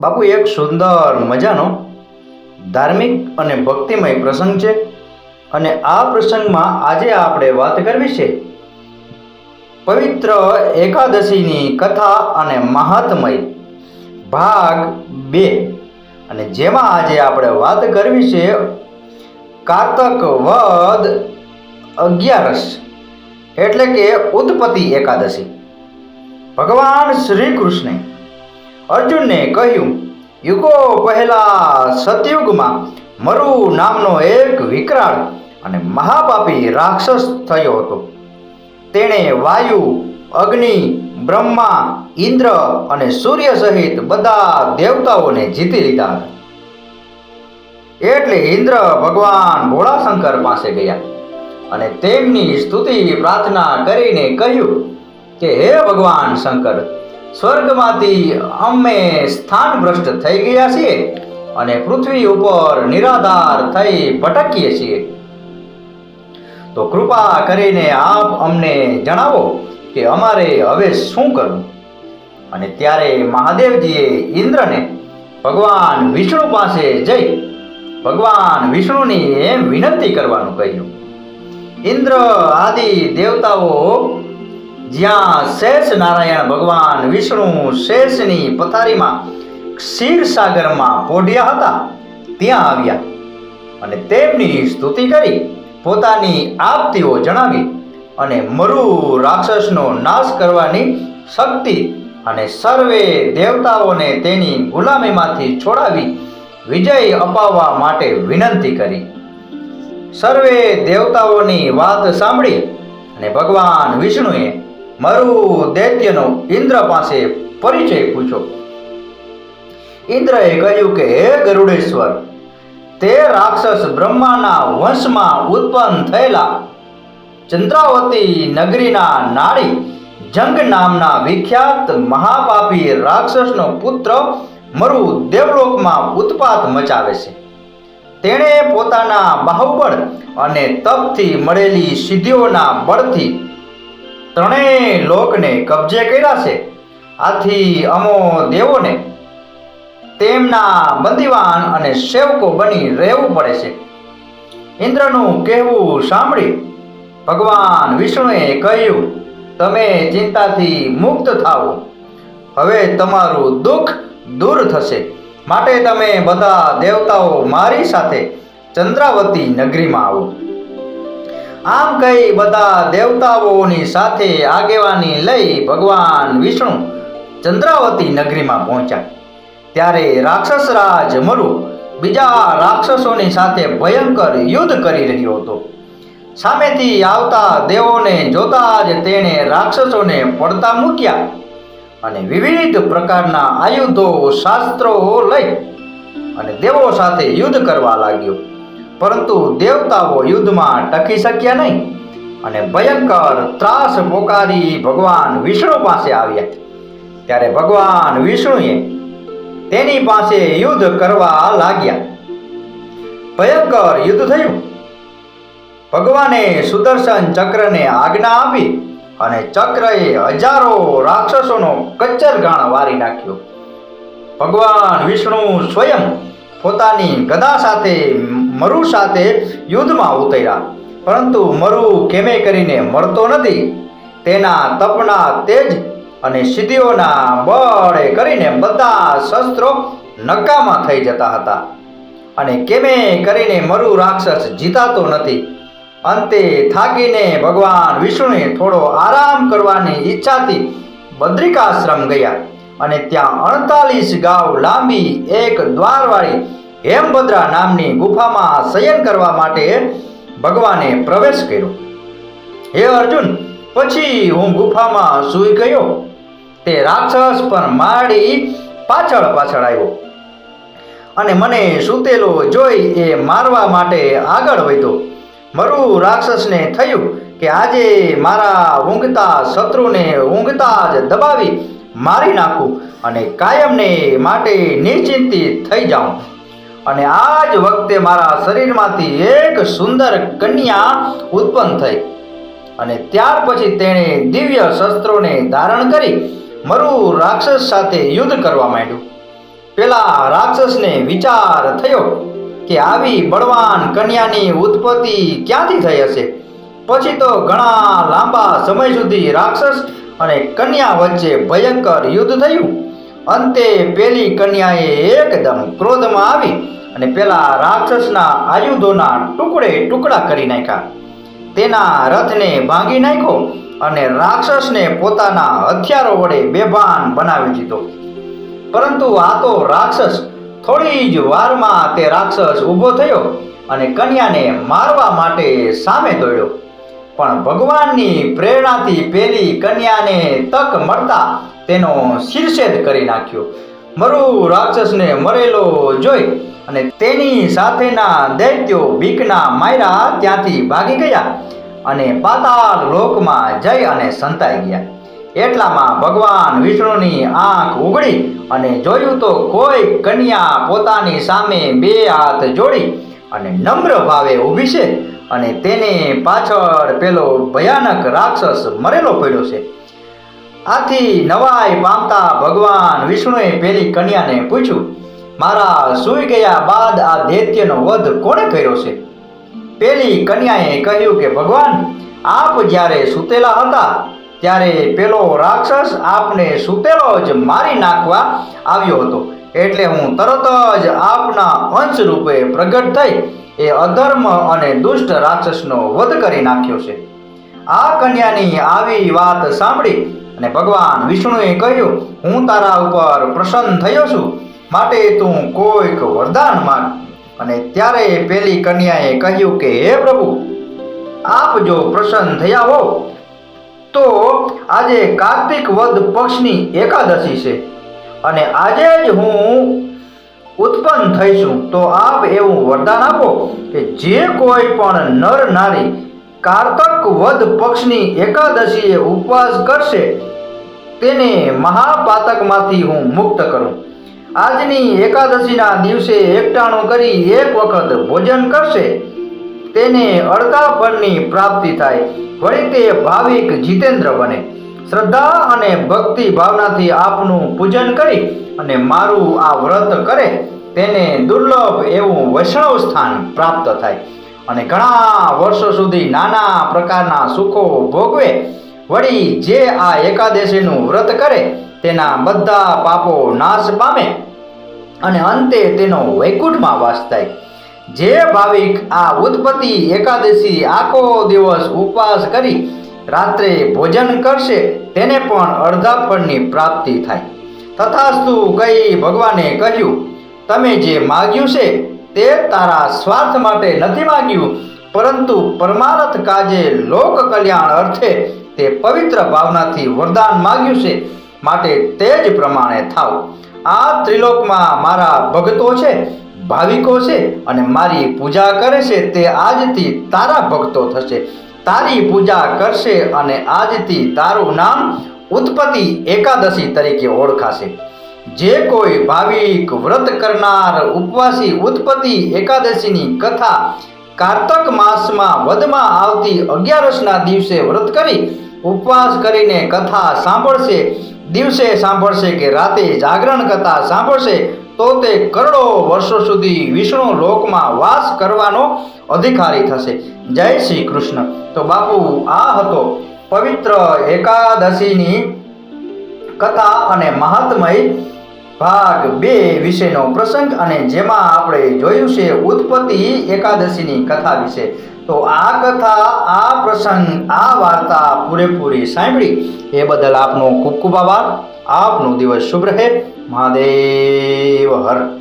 બાપુ, એક સુંદર મજાનો ધાર્મિક અને ભક્તિમય પ્રસંગ છે અને આ પ્રસંગમાં આજે આપણે વાત કરવી છે પવિત્ર એકાદશીની કથા અને મહાત્મય ભાગ બે. અને જેમાં આજે આપણે વાત કરવી છે કારતક વદ અગિયારસ, એટલે કે ઉત્પત્તિ એકાદશી. ભગવાન શ્રી કૃષ્ણે અર્જુનને કહ્યું, યુગો પહેલા સતયુગમાં મરુ નામનો એક વિકરાળ અને મહાપાપી રાક્ષસ થયો હતો. તેણે વાયુ, અગ્નિ, બ્રહ્મા, ઇન્દ્ર અને સૂર્ય સહિત બધા દેવતાઓને જીતી લીધા હતા. એટલે ઇન્દ્ર ભગવાન ભોળાશંકર પાસે ગયા અને તેમની સ્તુતિ પ્રાર્થના કરીને કહ્યું કે, હે ભગવાન શંકર સ્વર્ગમાંથી અમે સ્થાન ભ્રષ્ટ થઈ ગયા છીએ અને પૃથ્વી ઉપર નિરાધાર થઈ ભટકીએ છીએ. તો કૃપા કરીને આપ અમને જણાવો કે અમારે હવે શું કરવું? અને ત્યારે મહાદેવજીએ ઇન્દ્રને ભગવાન વિષ્ણુ પાસે જઈ ભગવાન વિષ્ણુની એમ વિનંતી કરવાનું કહ્યું. ઇન્દ્ર આદિ દેવતાઓ જ્યાં શેષ નારાયણ ભગવાન વિષ્ણુ શેષની પથારીમાં ક્ષીરસાગરમાં પોઢ્યા હતા. ત્યાં આવ્યા અને તેમની સ્તુતિ કરી, પોતાની આપતીઓ જણાવી અને મરુ રાક્ષસનો નાશ કરવાની શક્તિ અને સર્વે દેવતાઓને તેની ગુલામીમાંથી છોડાવી વિજય અપાવવા માટે વિનંતી કરી. સર્વે દેવતાઓની વાત સાંભળી અને ભગવાન વિષ્ણુએ મરુ દૈત્યનો ઇન્દ્ર પાસે પરિચય પૂછો. ઇન્દ્રએ કહ્યું કે, હે ગરુડેશ્વર, તે રાક્ષસ બ્રહ્માના વંશમાં ઉત્પન્ન થયેલા ચંદ્રાવતી નગરીના નાળી જંગ નામના વિખ્યાત મહાપાપી રાક્ષસનો પુત્ર મરુ દેવલોકમાં ઉત્પાત મચાવે છે. તેણે પોતાના બાહુબળ અને તપથી મળેલી સિદ્ધિઓના બળથી ત્રણેય લોકને કબજે કર્યા છે. આથી અમો દેવોને તેમના બંદીવાન અને સેવકો બની રહેવું પડે છે. ઇન્દ્રનું કહેવું સાંભળી ભગવાન વિષ્ણુએ કહ્યું, તમે ચિંતાથી મુક્ત થાઓ. હવે તમારું દુઃખ દૂર થશે. માટે તમે બધા દેવતાઓ મારી સાથે ચંદ્રાવતી નગરીમાં આવો. આમ કહી બધા દેવતાઓની સાથે આગેવાની લઈ ભગવાન વિષ્ણુ ચંદ્રાવતી નગરીમાં પહોંચ્યા. ત્યારે રાક્ષસ રાજ મરુ બીજા રાક્ષસોની સાથે ભયંકર યુદ્ધ કરી રહ્યો હતો. સામેથી આવતા દેવોને જોતા જ તેણે રાક્ષસોને પડતા મૂક્યા અને વિવિધ પ્રકારના આયુધો શાસ્ત્રો લઈ અને દેવો સાથે યુદ્ધ કરવા લાગ્યો. પરંતુ દેવતાઓ યુદ્ધમાં ટકી શક્યા નહીં અને ભયંકર ત્રાસ પોકારી ભગવાન વિષ્ણુ પાસે આવ્યા. ત્યારે ભગવાન વિષ્ણુએ તેની પાસે યુદ્ધ કરવા લાગ્યા. ભયંકર યુદ્ધ થયું. ભગવાને સુદર્શન ચક્રને આજ્ઞા આપી અને ચક્રએ હજારો રાક્ષસોનો કચ્છર ગાણ વારી નાખ્યો. ભગવાન વિષ્ણુ સ્વયં પોતાની ગદા સાથે મરુ સાથે યુદ્ધમાં ઉતર્યા. પરંતુ મરુ કેમે કરીને મરતો નથી. તેના તપના તેજ અને સિદ્ધિઓના બળે કરીને બધા શસ્ત્રો નકામા થઈ જતા હતા. અને કેમે કરીને મરુ રાક્ષસ જીતાતો નથી. અંતે થાકીને ભગવાન વિષ્ણુએ થોડો આરામ કરવાની ઈચ્છાથી બદ્રિકાશ્રમ ગયા અને ત્યાં અડતાલીસ ગાવ લાંબી એક દ્વારવાળી હેમભદ્રા નામની ગુફામાં શયન કરવા માટે ભગવાને પ્રવેશ કર્યો. હે અર્જુન, પછી હું ગુફામાં સૂઈ ગયો. તે રાક્ષસ પણ મારી પાછળ પાછળ આવ્યો અને મને સૂતેલો જોઈ એ મારવા માટે આગળ વધ્યો. મરુ રાક્ષસને થયું કે આજે મારા ઊંઘતા શત્રુને ઊંઘતા જ દબાવી મારી નાખું અને કાયમને માટે નિશ્ચિંતિત થઈ જાઉં. અને આ જ વખતે મારા શરીરમાંથી એક સુંદર કન્યા ઉત્પન્ન થઈ. અને ત્યાર પછી તેણે દિવ્ય શસ્ત્રોને ધારણ કરી મરુ રાક્ષસ સાથે યુદ્ધ કરવા માંડ્યું. પેલા રાક્ષસને વિચાર થયો કે આવી બળવાન કન્યાની ઉત્પત્તિ ક્યાંથી થઈ હશે? પછી તો ઘણા લાંબા સમય સુધી રાક્ષસ અને કન્યા વચ્ચે ભયંકર યુદ્ધ થયું. અંતે પેલી કન્યાએ એકદમ ક્રોધમાં આવી અને પેલા રાક્ષસના આયુધોના ટુકડે ટુકડા કરી નાખ્યા. તેના રથને ભાંગી નાખ્યો અને રાક્ષસને પોતાના હથિયારો વડે બેભાન બનાવી દીધો. પરંતુ આ તો રાક્ષસ થોડી જ વારમાં તે રાક્ષસ ઊભો થયો અને કન્યાને મારવા માટે સામે દોડ્યો. પણ ભગવાનની પ્રેરણાથી પેલી કન્યાને તક મળતા તેનો શિરછેદ કરી નાખ્યો. મરુ રાક્ષસને મરેલો જોઈ અને તેની સાથેના દૈત્યો બીકના માયરા ત્યાંથી ભાગી ગયા અને પાતાળ લોકમાં જઈ અને સંતાઈ ગયા. એટલામાં ભગવાન વિષ્ણુની આંખ ઉગડી અને જોયું તો કોઈ કન્યા પોતાની સામે બે હાથ જોડી અને નમ્ર ભાવે ઊભી છે અને તેને પાછળ પેલો ભયાનક રાક્ષસ મરેલો પડ્યો છે. આથી નવાઈ પામતા ભગવાન વિષ્ણુએ પેલી કન્યાને પૂછ્યું, મારા સૂઈ ગયા બાદ આ દૈત્યનો વધ કોણે કર્યો છે? પેલી કન્યાએ કહ્યું કે, ભગવાન, આપ જ્યારે સૂતેલા હતા, ત્યારે પેલો રાક્ષસ આપને સૂતેલો જ મારી નાખવા આવ્યો હતો. એટલે હું તરત જ આપના અંશ રૂપે પ્રગટ થઈ એ અધર્મ અને દુષ્ટ રાક્ષસનો વધ કરી નાખ્યો છે. આ કન્યાની આવી વાત સાંભળી અને ભગવાન વિષ્ણુએ કહ્યું, હું તારા ઉપર પ્રસન્ન થયો છું. માટે તું કોઈક વરદાન માંગ. અને ત્યારે પેલી કન્યાએ કહ્યું કે, હે પ્રભુ, આપ જો પ્રસન્ન થયા હો તો આજે કાર્તિક વદ પક્ષની એકાદશી છે. અને આજે જ હું ઉત્પન્ન થઈશું તો આપ એવું વરદાન આપો કે જે કોઈ પણ નર નારી કાર્તક વદ પક્ષની એકાદશીએ ઉપવાસ કરશે તેને મહાપાતકમાંથી હું મુક્ત કરું. આજની એકાદશીના દિવસે એકટાણું કરી એક વખત ભોજન કરશે. તેને અડધા ફળની પ્રાપ્તિ થાય. વળી તે ભાવિક જીતેન્દ્ર બને. શ્રદ્ધા અને ભક્તિ ભાવનાથી આપનું પૂજન કરી અને મારું આ વ્રત કરે. તેને દુર્લભ એવું વૈષ્ણવ સ્થાન પ્રાપ્ત થાય. અને ઘણા વર્ષો સુધી નાના પ્રકારના સુખો ભોગવે. વળી જે આ એકાદશીનું વ્રત કરે, તેના બધા પાપો નાશ પામે અને અંતે તેનો વૈકુંઠમાં વાસ થાય. જે ભાવિક આ ઉત્પત્તિ એકાદશી આખો દિવસ ઉપવાસ કરી રાત્રે ભોજન કરશે, તેને પણ અડધા ફળની પ્રાપ્તિ થાય. તથાસ્તુ કહી ભગવાને કહ્યું, તમે જે માગ્યું છે, તે તારા સ્વાર્થ માટે નથી માગ્યું, પરંતુ પરમાર્થ કાજે લોક કલ્યાણ અર્થે તે પવિત્ર ભાવનાથી વરદાન માગ્યું છે. માટે તે જ પ્રમાણે થાવ. આ ત્રિલોકમાં મારા ભક્તો છે, ભાવિકો છે અને મારી પૂજા કરે છે તે આજથી તારા ભક્તો થશે. તારી પૂજા કરશે અને આજથી તારું નામ ઉત્પત્તિ એકાદશી તરીકે ઓળખાશે. જે કોઈ ભાવિક વ્રત કરનાર ઉપવાસી ઉત્પત્તિ એકાદશીની કથા કાર્તક માસમાં વધમાં આવતી અગિયારસના દિવસે વ્રત કરી ઉપવાસ કરીને કથા સાંભળશે. દિવસે સાંભળશે કે રાતે જાગરણ કથા સાંભળશે, તો તે કરોડો વર્ષો સુધી વિષ્ણુ લોકમાં વાસ કરવાનો અધિકારી થશે. જય શ્રી કૃષ્ણ. તો બાપુ, આ હતો પવિત્ર એકાદશીની કથા અને મહાત્મય ભાગ બે વિશેનો પ્રસંગ અને જેમાં આપણે જોયું છે ઉત્પત્તિ એકાદશીની કથા વિશે. તો આ કથા, આ પ્રસંગ, આ વાર્તા પૂરેપૂરી સાંભળી. એ બદલ આપનો ખૂબ ખૂબ આભાર. આપનો દિવસ શુભ રહે. મહાદેવ હર.